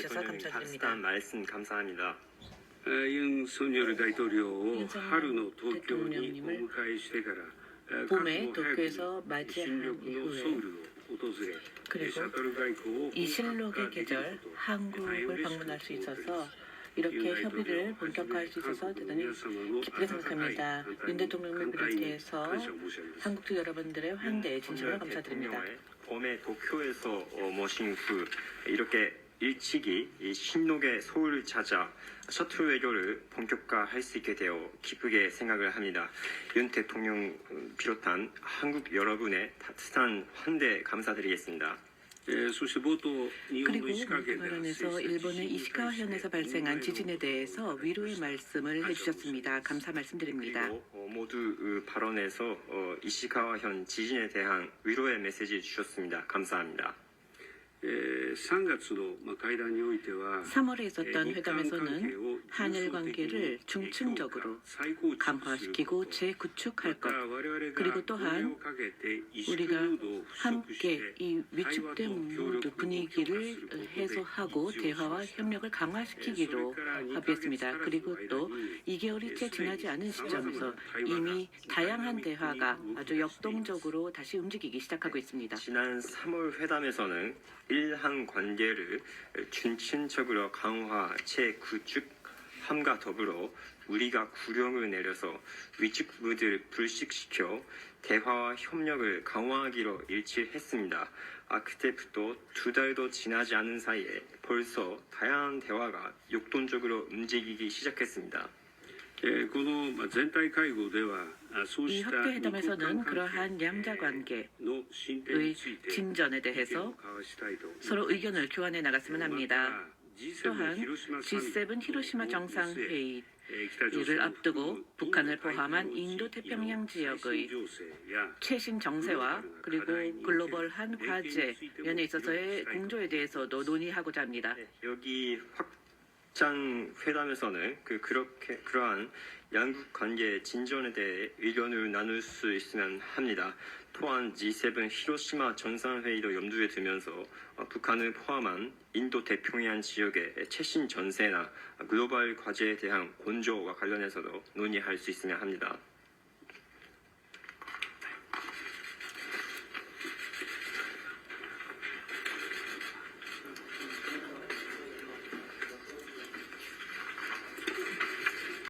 주셔서 대통령님 감사드립니다. 따뜻한 말씀 감사합니다. ユン・ソンニョル大統領をユンソンニョル春の東京にお迎えしてからえー 봄에 各国早く 도쿄에서 新 맞이한 緑のソ 이후에 ウルを訪れ 그리고 シャトル外交を 이 실록의 계절 한국을 방문할 수 있어서 이렇게 협의를 본격화할 수 있어서 대단히 기쁘게 생각합니다. 윤 대통령을 비롯해서 한국 여러분들의 환대에 진심으로 감사드립니다. 대통령의 봄에 도쿄에서 어, 모신 후 이렇게 일찍이 신록의 서울을 찾아 셔틀 외교를 본격화할 수 있게 되어 기쁘게 생각을 합니다. 윤 대통령 음, 비롯한 한국 여러분의 따뜻한 환대 감사드리겠습니다. 예, 그리고 발언에서 일본의 이시카와 현에서 발생한 지진에 대해서 위로의 말씀을 해주셨습니다. 감사 말씀드립니다. 어, 모두 어, 발언에서 어, 이시카와 현 지진에 대한 위로의 메시지 주셨습니다. 감사합니다. 3월에 있었던 회담에서는 한일 관계를 중층적으로 강화시키고 재구축할 것 그리고 또한 우리가 함께 이 위축된 모두 분위기를 해소하고 대화와 협력을 강화시키기로 합의했습니다. 그리고 또 2개월이 채 지나지 않은 시점에서 이미 다양한 대화가 아주 역동적으로 다시 움직이기 시작하고 있습니다. 지난 3월 회담에서는 일한 관계를 중층적으로 강화, 재구축함과 더불어 우리가 구령을 내려서 위축부들을 불식시켜 대화와 협력을 강화하기로 일치했습니다. 아, 그때부터 두 달도 지나지 않은 사이에 벌써 다양한 대화가 역동적으로 움직이기 시작했습니다. 이 협회회담에서는 그러한 양자 관계의 진전에 대해서 서로 의견을 교환해 나갔으면 합니다. 또한 G7 히로시마 정상회의를 앞두고 북한을 포함한 인도 태평양 지역의 최신 정세와 그리고 글로벌한 과제 면에 있어서의 공조에 대해서도 논의하고자 합니다. 여기 확 장 회담에서는 그 그렇게 그러한 양국 관계 진전에 대해 의견을 나눌 수 있으면 합니다. 또한 G7 히로시마 정상회의도 염두에 두면서 어, 북한을 포함한 인도 태평양 지역의 최신 전세나 글로벌 과제에 대한 건조와 관련해서도 논의할 수 있으면 합니다.